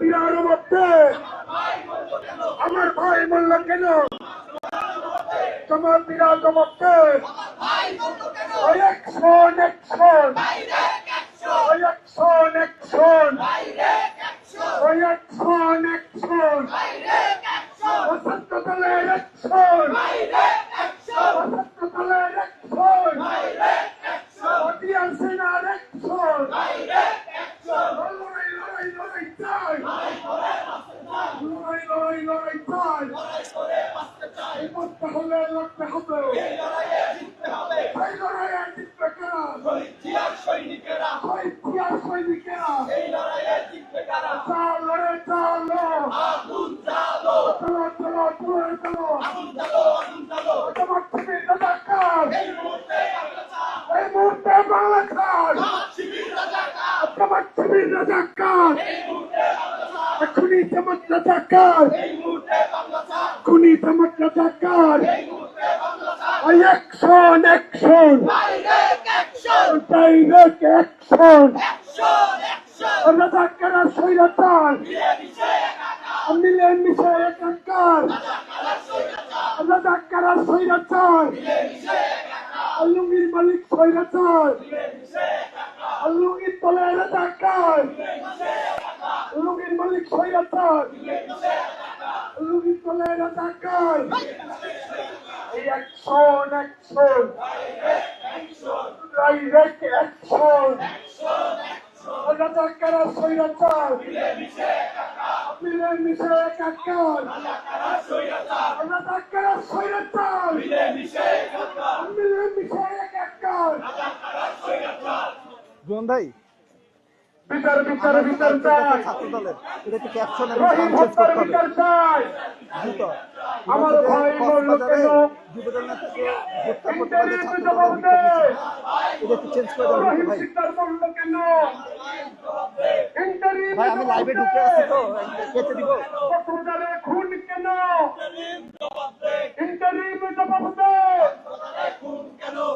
বিরার মধ্যে। আমার ভাই বলল কেন? তোমার বিরাট মধ্যে। Action action action action action বসন্ত দলের একশন বসন্ত দলের একশন অটিয়ার সেনার একশন লড়াই লড়াই লড়াই চাই লড়াই লড়াই লড়াই চাই করতে হলে লড়তে হবে এই লড়াইয়ে জিতবে কারা শহীদ জিয়ার সৈনিকেরা চাল লড়ে চাল চলো চলো চলো চলো তোমার শিবির রাজাকার এই মুহূর্তে বাংলা খান তোমার শিবির রাজাকার খুনি চমক রাজাকার অ্যাকশন অ্যাকশন ডাইরেক্ট অ্যাকশন রাজাকার স্বৈরাচার মিলে মিশে একাকার রাজাকার স্বৈরাচার আলুঙ্গির মালিক স্বৈরাচার আলুঙ্গির তলে রাজাকার আলুঙ্গির মালিক স্বৈরাচার আলুঙ্গির তলে রাজাকার অ্যাকশন অ্যাকশন ডাইরেক্ট অ্যাকশন রাজাকার স্বৈরাচার মিলে মিশে একাকার রাজাকার স্বৈরাচার মিলে মিশে একাকার জোন ভাই বিচার বিচার বিচার চাই। ছাত্র দলের এটা কি ক্যাপশন এবং রহিম হত্যার বিচার চাই। আমার ভাই বলল ভাই আমি লাইভে ঢুকে আছি তো। কেটে দিব খুন কেন ইন্টারভিউ জবাব দে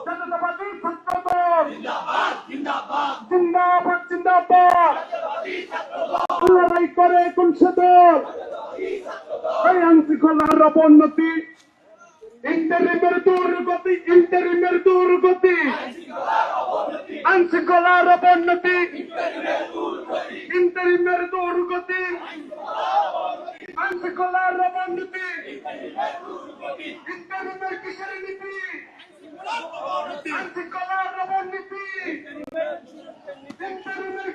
জাতীয়তাবাদী ছাত্র দল জিন্দাবাদ জিন্দাবাদ লড়াই করে কোন সে দল এই আইনশৃঙ্খলার অবনতি ইন্টারিমের দুর্গতি ইন্টারিমের দুর্গতি আইনশৃঙ্খলার অবনতি ইন্টারিমের দুর্গতি আইনশৃঙ্খলার অবনতি ইন্টারিমের কিসের নীতি আইনশৃঙ্খলার অবনতি ইন্টারিমের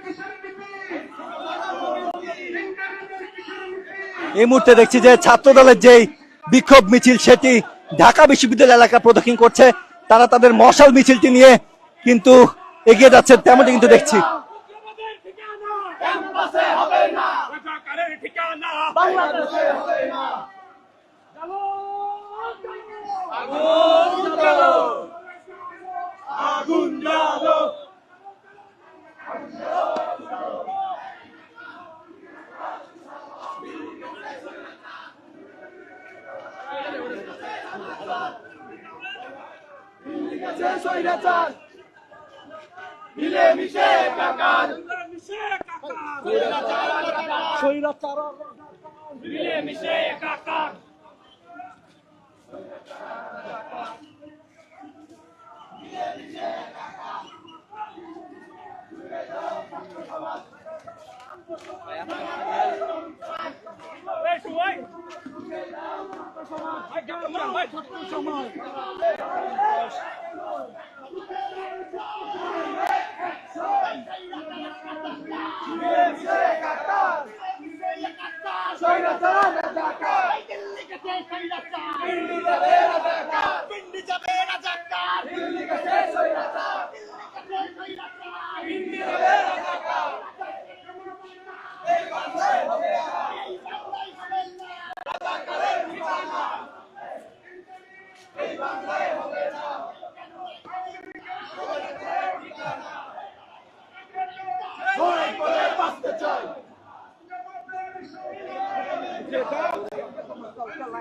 এই মুহূর্তে দেখছি যে ছাত্র দলের যেই বিক্ষোভ মিছিল, সেটি ঢাকা বিশ্ববিদ্যালয় এলাকা প্রদক্ষিণ করছে। তারা তাদের মশাল মিছিলটি নিয়ে কিন্তু এগিয়ে যাচ্ছে তেমনটি কিন্তু দেখছি। বাংলাদেশে হবে আগুন মিলে মিশে মিশে একাকার মিলে মিশে একাকার এই সময় ভাই কেমন ভাই ছোট্ট সময় পিন্ডি যাবে রাজাকার দিল্লি গেছে সৈরাচার দিল্লি গেছে সৈরাচার পিন্ডি যাবে রাজাকার এই বাংলায় হবে না এই বাংলায় হবে না রাজাকারের ঠিকানা এই বাংলায় হবে না লড়াই করে বাঁচতে চাই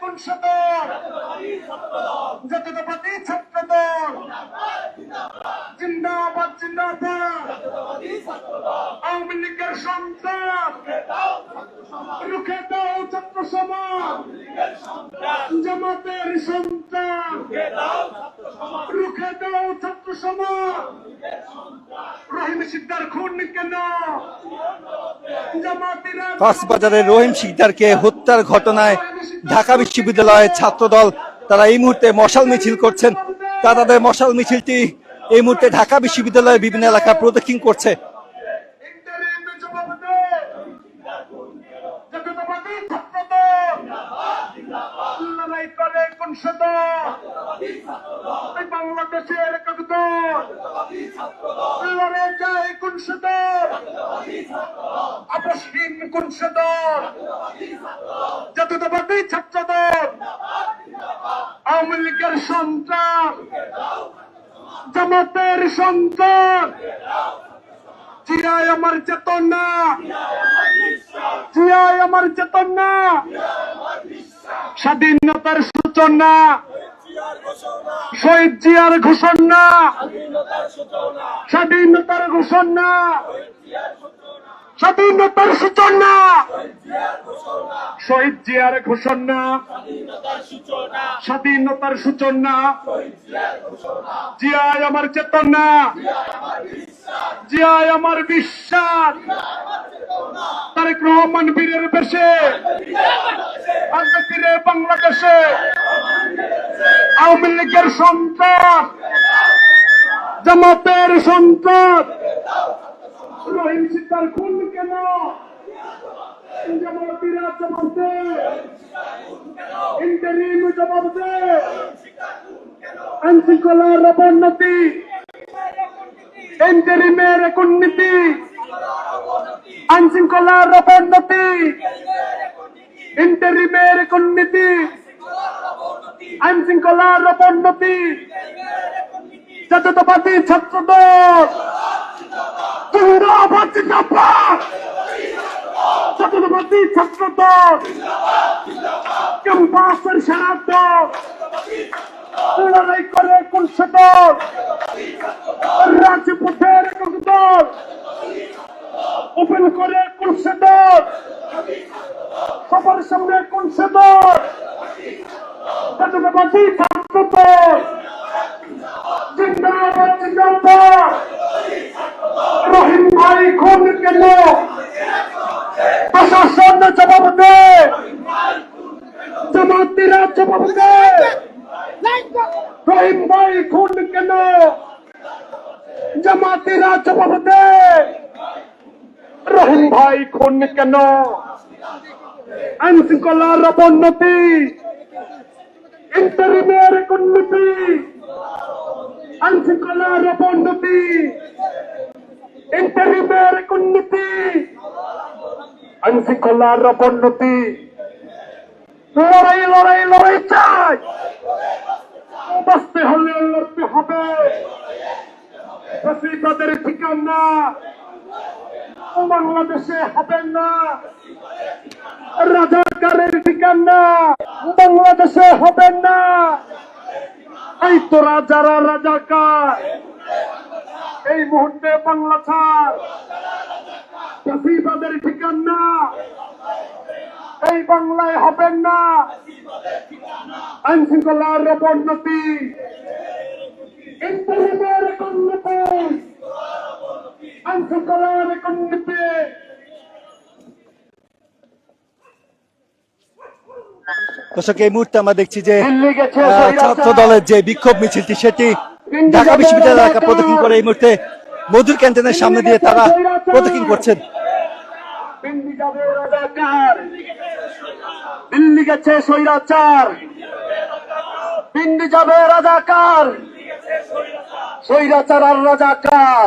কোন সুদল জাতীয়তাবাদী জাতীয়তাবাদী ছাত্রদল। জিন্দাবাদ জিন্দাবাদ। আওয়ামী লীগের সন্তান। রুখে দাও ছাত্র সমাজ। জামাতের সন্তান। রুখে দাও ছাত্র সমাজ রহিম রহিম শিকদারকে হত্যার ঘটনায় ঢাকা বিশ্ববিদ্যালয়ের ছাত্রদল, তারা এই মুহূর্তে মশাল মিছিল করছেন। তা তাদের মশাল মিছিলটি এই মুহূর্তে ঢাকা বিশ্ববিদ্যালয়ের বিভিন্ন এলাকা প্রদক্ষিণ করছে। এই বাংলাদেশের কাকদল লড়ে যায় কোন সদল আপসহীন কোন সদল জাতীয়তাবাদী ছাত্রদল। আওয়ামী লীগের সন্তান। জামাতের সন্তান। জিয়ায় আমার চেতনা। জিয়ায় আমার চেতনা। স্বাধীনতার সূচনা। শহীদ জিয়ার ঘোষণা। স্বাধীনতার ঘোষণা। স্বাধীনতার সূচনা। শহীদ জিয়ার ঘোষণা। স্বাধীনতার সূচনা। জিয়ায় আমার চেতনা। জিয়ায় আমার বিশ্বাস তারেক রহমান বীরের বেশে ফিরে বাংলাদেশে আওয়ামী লীগের সন্তান জামাতের সন্তান রহিম খুন কেন? জামাতিরা জবাব দে ইন্টারিম জবাব দে আইনশৃঙ্খলার অবনতি ইন্টারিমের কুন্নীতি আইনশৃঙ্খলার অবনতি ইন্টারিমের কুন্নীতি আইনশৃঙ্খলার অবনতি জাতীয়তাবাদী ছাত্রদল জিন্দাবাদ জিন্দাবাদ জাতীয়তাবাদী ছাত্রদল ক্যাম্পাসের সেরা দল লড়াই করে কোন দল, রাজপথের একক দল, ওপেন করে কোন দল, সবার সামনে কোন দল জাতীয়তাবাদী ছাত্রদল জিন্দাবাদ জিন্দাবাদ রহিম ভাই খুন কেন প্রশাসন জবাব দে জামাতিরা জবাব দে রহিম ভাই খুন কেন জামাতিরা জবাব দে ভাই খুন কেন? আইন শৃঙ্খলার অবনতি ইন্টারিমের উন্নতি আইন অবনতি ইন্টারিমের উন্নতি আইন অবনতি লড়াই লড়াই লড়াই চাই। বাঁচতে হলে লড়তে হবে। ঠিকানা বাংলাদেশে হবে না, রাজাকারের ঠিকানা। বাংলাদেশে হবে না। এই তোরা যারা রাজাকার। এই মুহূর্তে বাংলা ছাড়। ঠিকানা। এই বাংলায় হবেন না। আইন শৃঙ্খলার অবনতি ইন্টারিমের উন্নতি আইন শৃঙ্খলার দর্শক এই মুহূর্তে আমরা দেখছি যে। ছাত্র দলের যে বিক্ষোভ মিছিলটি সেটি ঢাকা বিশ্ববিদ্যালয় এলাকা প্রদক্ষিণ করে এই মুহূর্তে মধুর ক্যান্টিনের সামনে দিয়ে তারা প্রদক্ষিণ করছেন। দিল্লি দিল্লি গেছে স্বৈরাচার দিল্লি যাবে রাজাকার। স্বৈরাচার আর রাজাকার।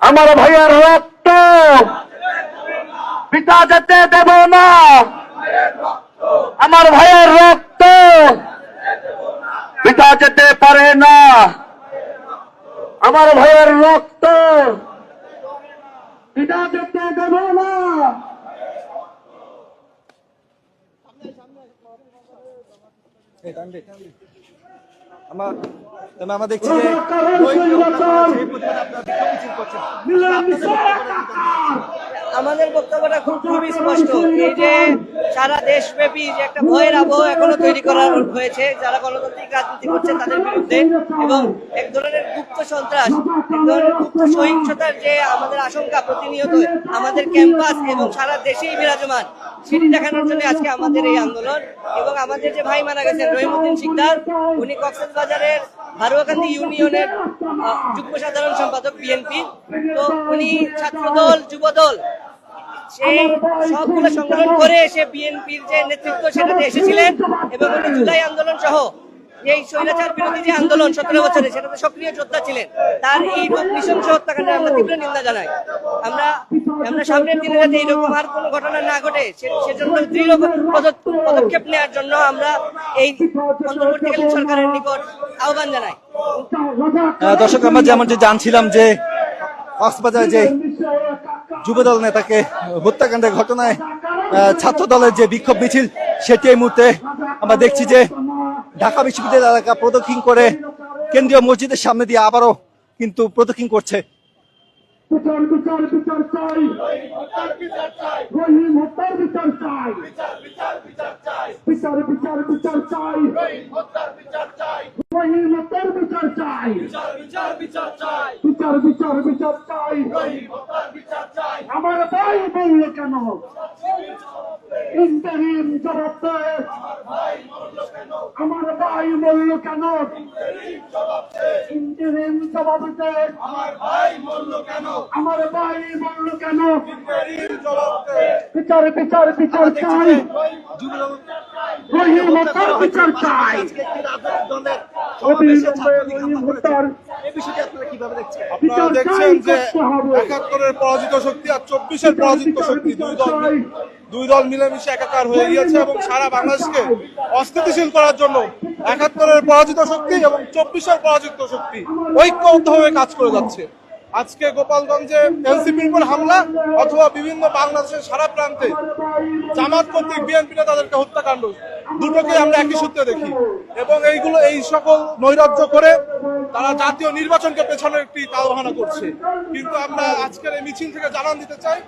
আমার ভাইয়ের রক্ত। পিতা যেতে দেব না। আমার ভাইয়ের রক্ত। পিতা যেতে পারে না। আমার ভাইয়ের রক্ত। পিতা যেতে দেব না। আমরা তবে আমরা দেখছি যে আমাদের বক্তব্যটা খুব খুবই স্পষ্ট। এই যে সারা দেশব্যাপী যে একটা ভয়ের আবহ এখনও তৈরি করা হয়েছে, যারা গণতান্ত্রিক রাজনীতি করছে তাদের বিরুদ্ধে। এবং এক ধরনের গুপ্ত সন্ত্রাস, এক ধরনের গুপ্ত সহিংসতার যে আমাদের আশঙ্কা প্রতিনিয়ত আমাদের ক্যাম্পাস এবং সারা দেশেই বিরাজমান, সেটি দেখানোর জন্য আজকে আমাদের এই আন্দোলন। এবং আমাদের যে ভাই মারা গেছেন, রহিমউদ্দিন শিকদার, উনি কক্সবাজারের হারুয়াকান্দি ইউনিয়নের যুগ্ম সাধারণ সম্পাদক বিএনপি। তো উনি ছাত্রদল, যুবদল সেই সবগুলো সংগঠন করে সে বিএনপির যে নেতৃত্ব সেটাতে এসেছিলেন এবং উনি জুলাই আন্দোলন সহ এই স্বৈরাচার বিরোধী যে আন্দোলন সতেরো বছরে সেটাতে সক্রিয় যোদ্ধা ছিলেন। তার এই নৃশংস হত্যাকাণ্ডের আমরা তীব্র নিন্দা জানাই। আমরা আমরা সামনের দিনে যাতে এইরকম আর কোনো ঘটনা না ঘটে সেজন্য দৃঢ় পদক্ষেপ নেওয়ার জন্য আমরা এই অন্তর্বর্তীকালীন সরকারের নিকট আহ্বান জানাই। দর্শক আমরা যেমন যে জানছিলাম যে কক্সবাজারে যে যুবদল নেতাকে হত্যাকাণ্ডের ঘটনায় আহ, ছাত্র দলের যে বিক্ষোভ মিছিল সেটি এই মুহূর্তে আমরা দেখছি যে ঢাকা বিশ্ববিদ্যালয় এলাকা প্রদক্ষিণ করে কেন্দ্রীয় মসজিদের সামনে দিয়ে আবারও কিন্তু প্রদক্ষিণ করছে। বিচার বিচার বিচার চাই। রহিম হত্যার বিচার চাই। বিচার বিচার বিচার চাই। রহিম হত্যার বিচার চাই। বিচার বিচার বিচার চাই। আমার ভাই বলল কেন ইন্টারিম জবাব দে আমার ভাই বলল কেন? ইন্টারিম জবাব দে আমার ভাই বলল কেন? বিচার বিচার বিচার চাই। রহিম হত্যার বিচার চাই। রহিম হত্যার আপনারা দেখছেন? যে একাত্তরের পরাজিত শক্তি আর চব্বিশের পরাজিত শক্তি দুই দল দুই দল মিলেমিশে একাকার হয়ে গিয়েছে এবং সারা বাংলাদেশকে অস্থিতিশীল করার জন্য একাত্তরের পরাজিত শক্তি এবং চব্বিশের পরাজিত শক্তি ঐক্যবদ্ধভাবে কাজ করে যাচ্ছে। আজকে গোপালগঞ্জে এনসিপির উপর হামলা অথবা বিভিন্ন বাংলাদেশের সারা প্রান্তে জামাত কর্তৃক বিএনপি তাদেরকে হত্যাকাণ্ড। দুটোকে আমরা একই সূত্রে দেখি। এবং এইগুলো, এই সকল নৈরাজ্য করে তারা জাতীয় নির্বাচনকে পেছনে একটি তালবাহানা করছে। কিন্তু আমরা আজকের এই মিছিল থেকে জানান দিতে চাই